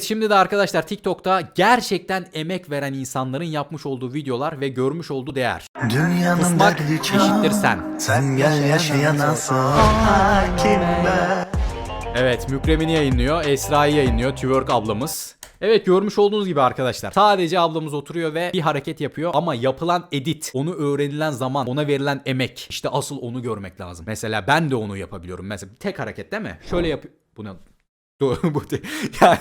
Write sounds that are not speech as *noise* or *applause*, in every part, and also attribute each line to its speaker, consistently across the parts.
Speaker 1: Şimdi de arkadaşlar TikTok'ta gerçekten emek veren insanların yapmış olduğu videolar ve görmüş olduğu değer.
Speaker 2: Dünyanın
Speaker 1: Kusmak eşittir sen.
Speaker 2: Sen gel yaşayana sor.
Speaker 1: Evet Mükremini yayınlıyor, Esra'yı yayınlıyor, Twerk ablamız. Evet görmüş olduğunuz gibi arkadaşlar. Sadece ablamız oturuyor ve bir hareket yapıyor ama yapılan edit, onu öğrenilen zaman, ona verilen emek. işte asıl onu görmek lazım. Mesela ben de onu yapabiliyorum. Mesela tek hareket değil mi? Şöyle yap... Bu ne? Bu *laughs* yani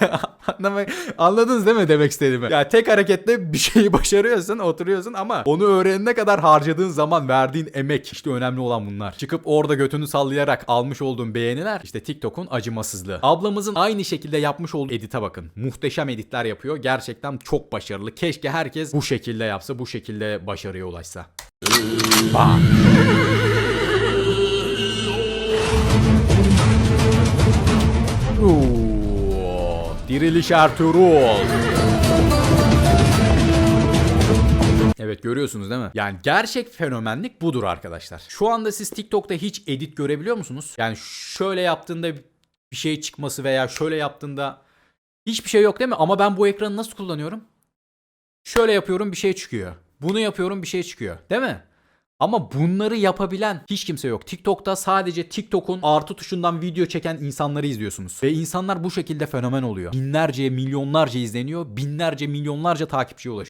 Speaker 1: anlamayı anladınız değil mi demek istediğimi? Ya tek hareketle bir şeyi başarıyorsun, oturuyorsun ama onu öğrenene kadar harcadığın zaman, verdiğin emek işte önemli olan bunlar. Çıkıp orada götünü sallayarak almış olduğun beğeniler işte TikTok'un acımasızlığı. Ablamızın aynı şekilde yapmış olduğu edite bakın. Muhteşem editler yapıyor. Gerçekten çok başarılı. Keşke herkes bu şekilde yapsa, bu şekilde başarıya ulaşsa. Bam. Diriliş Ertuğrul. Evet görüyorsunuz değil mi? Yani gerçek fenomenlik budur arkadaşlar. Şu anda siz TikTok'ta hiç edit görebiliyor musunuz? Yani şöyle yaptığında bir şey çıkması veya şöyle yaptığında hiçbir şey yok değil mi? Ama ben bu ekranı nasıl kullanıyorum? Şöyle yapıyorum bir şey çıkıyor. Bunu yapıyorum bir şey çıkıyor. Değil mi? Ama bunları yapabilen hiç kimse yok. TikTok'ta sadece TikTok'un artı tuşundan video çeken insanları izliyorsunuz. Ve insanlar bu şekilde fenomen oluyor. Binlerce, milyonlarca izleniyor. Binlerce, milyonlarca takipçiye ulaşıyor.